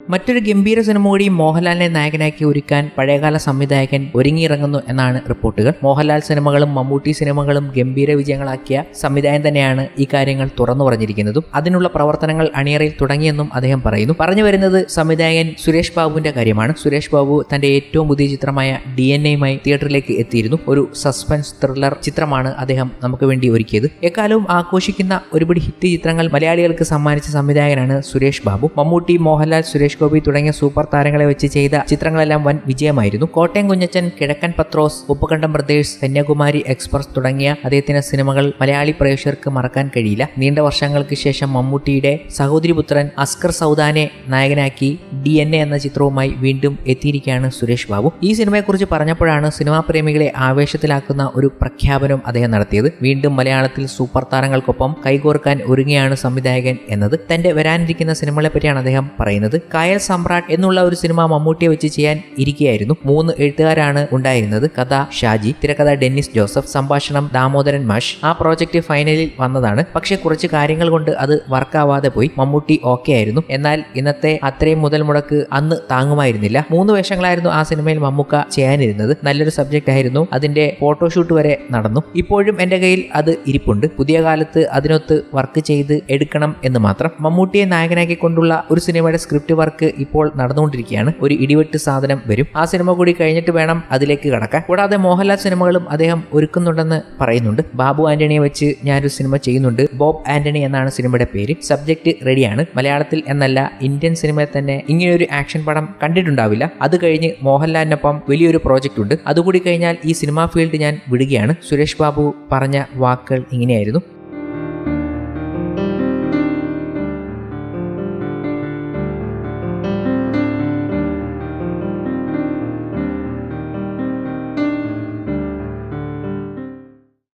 മറ്റൊരു ഗംഭീര സിനിമ കൂടി മോഹൻലാലിനെ നായകനാക്കി ഒരുക്കാൻ പഴയകാല സംവിധായകൻ ഒരുങ്ങിയിറങ്ങുന്നു എന്നാണ് റിപ്പോർട്ടുകൾ. മോഹൻലാൽ സിനിമകളും മമ്മൂട്ടി സിനിമകളും ഗംഭീര വിജയങ്ങളാക്കിയ സംവിധായകൻ തന്നെയാണ് ഈ കാര്യങ്ങൾ തുറന്നു പറഞ്ഞിരിക്കുന്നതും. അതിനുള്ള പ്രവർത്തനങ്ങൾ അണിയറയിൽ തുടങ്ങിയെന്നും അദ്ദേഹം പറയുന്നു. പറഞ്ഞു വരുന്നത് സംവിധായകൻ സുരേഷ് ബാബുവിന്റെ കാര്യമാണ്. സുരേഷ് ബാബു തന്റെ ഏറ്റവും പുതിയ ചിത്രമായ ഡി എൻ എയുമായി തിയേറ്ററിലേക്ക് എത്തിയിരുന്നു. ഒരു സസ്പെൻസ് ത്രില്ലർ ചിത്രമാണ് അദ്ദേഹം നമുക്ക് വേണ്ടി ഒരുക്കിയത്. എക്കാലവും ആഘോഷിക്കുന്ന ഒരുപിടി ഹിറ്റ് ചിത്രങ്ങൾ മലയാളികൾക്ക് സമ്മാനിച്ച സംവിധായകനാണ് സുരേഷ് ബാബു. മമ്മൂട്ടി മോഹൻലാൽ സുരേഷ് ഗോപി തുടങ്ങിയ സൂപ്പർ താരങ്ങളെ വെച്ച് ചെയ്ത ചിത്രങ്ങളെല്ലാം വൻ വിജയമായിരുന്നു. കോട്ടയം കുഞ്ഞച്ചൻ കിഴക്കൻ പത്രോസ് ഉപ്പകണ്ഠം ബ്രദേഴ്സ് കന്യാകുമാരി എക്സ്പ്രസ് തുടങ്ങിയ അദ്ദേഹത്തിന്റെ സിനിമകൾ മലയാളി പ്രേക്ഷകർക്ക് മറക്കാൻ കഴിയില്ല. നീണ്ട വർഷങ്ങൾക്ക് ശേഷം മമ്മൂട്ടിയുടെ സഹോദരിപുത്രൻ അസ്കർ സൗദാനെ നായകനാക്കി ഡി എൻ എ എന്ന ചിത്രവുമായി വീണ്ടും എത്തിയിരിക്കുകയാണ് സുരേഷ് ബാബു. ഈ സിനിമയെക്കുറിച്ച് പറഞ്ഞപ്പോഴാണ് സിനിമാ പ്രേമികളെ ആവേശത്തിലാക്കുന്ന ഒരു പ്രഖ്യാപനം അദ്ദേഹം നടത്തിയത്. വീണ്ടും മലയാളത്തിൽ സൂപ്പർ താരങ്ങൾക്കൊപ്പം കൈകോർക്കാൻ ഒരുങ്ങിയാണ് സംവിധായകൻ എന്നത്. തന്റെ വരാനിരിക്കുന്ന സിനിമകളെ പറ്റിയാണ് അദ്ദേഹം പറയുന്നത്. കായൽ സമ്രാട്ട് എന്നുള്ള ഒരു സിനിമ മമ്മൂട്ടിയെ വെച്ച് ചെയ്യാൻ ഇരിക്കുകയായിരുന്നു മൂന്ന് എഴുത്തുകാരാണ് ഉണ്ടായിരുന്നത്. കഥ ഷാജി തിരക്കഥ ഡെന്നിസ് ജോസഫ് സംഭാഷണം ദാമോദരൻ മാഷ്. ആ പ്രോജക്റ്റ് ഫൈനലിൽ വന്നതാണ്. പക്ഷെ കുറച്ച് കാര്യങ്ങൾ കൊണ്ട് അത് വർക്കാവാതെ പോയി. മമ്മൂട്ടി ഓക്കെ ആയിരുന്നു. എന്നാൽ ഇന്നത്തെ അത്രയും മുതൽ മുടക്ക് അന്ന് താങ്ങുമായിരുന്നില്ല. മൂന്ന് വേഷങ്ങളായിരുന്നു ആ സിനിമയിൽ മമ്മൂക്ക ചെയ്യാനിരുന്നത്. നല്ലൊരു സബ്ജക്റ്റ് ആയിരുന്നു. അതിന്റെ ഫോട്ടോഷൂട്ട് വരെ നടന്നു. ഇപ്പോഴും എന്റെ കയ്യിൽ അത് ഇരിപ്പുണ്ട്. പുതിയ കാലത്ത് അതിനൊത്ത് വർക്ക് ചെയ്ത് എടുക്കണം എന്ന് മാത്രം. മമ്മൂട്ടിയെ നായകനാക്കി കൊണ്ടുള്ള ഒരു സിനിമയുടെ സ്ക്രിപ്റ്റ് വർക്ക് ഇപ്പോൾ നടന്നുകൊണ്ടിരിക്കുകയാണ്. ഒരു ഇടിവെട്ട് സാധനം വരും. ആ സിനിമ കൂടി കഴിഞ്ഞിട്ട് വേണം അതിലേക്ക് കടക്കാൻ. കൂടാതെ മോഹൻലാൽ സിനിമകളും അദ്ദേഹം ഒരുക്കുന്നുണ്ടെന്ന് പറയുന്നുണ്ട്. ബാബു ആന്റണിയെ വെച്ച് ഞാനൊരു സിനിമ ചെയ്യുന്നുണ്ട്. ബോബ് ആന്റണി എന്നാണ് സിനിമയുടെ പേര്. സബ്ജക്റ്റ് റെഡിയാണ്. മലയാളത്തിൽ എന്നല്ല ഇന്ത്യൻ സിനിമയിൽ തന്നെ ഇങ്ങനെയൊരു ആക്ഷൻ പടം കണ്ടിട്ടുണ്ടാവില്ല. അത് കഴിഞ്ഞ് മോഹൻലാലിനൊപ്പം വലിയൊരു പ്രോജക്റ്റ് ഉണ്ട്. അതുകൂടി കഴിഞ്ഞാൽ ഈ സിനിമാ ഫീൽഡ് ഞാൻ വിടുകയാണ്. സുരേഷ് ബാബു പറഞ്ഞ വാക്കുകൾ ഇങ്ങനെയായിരുന്നു.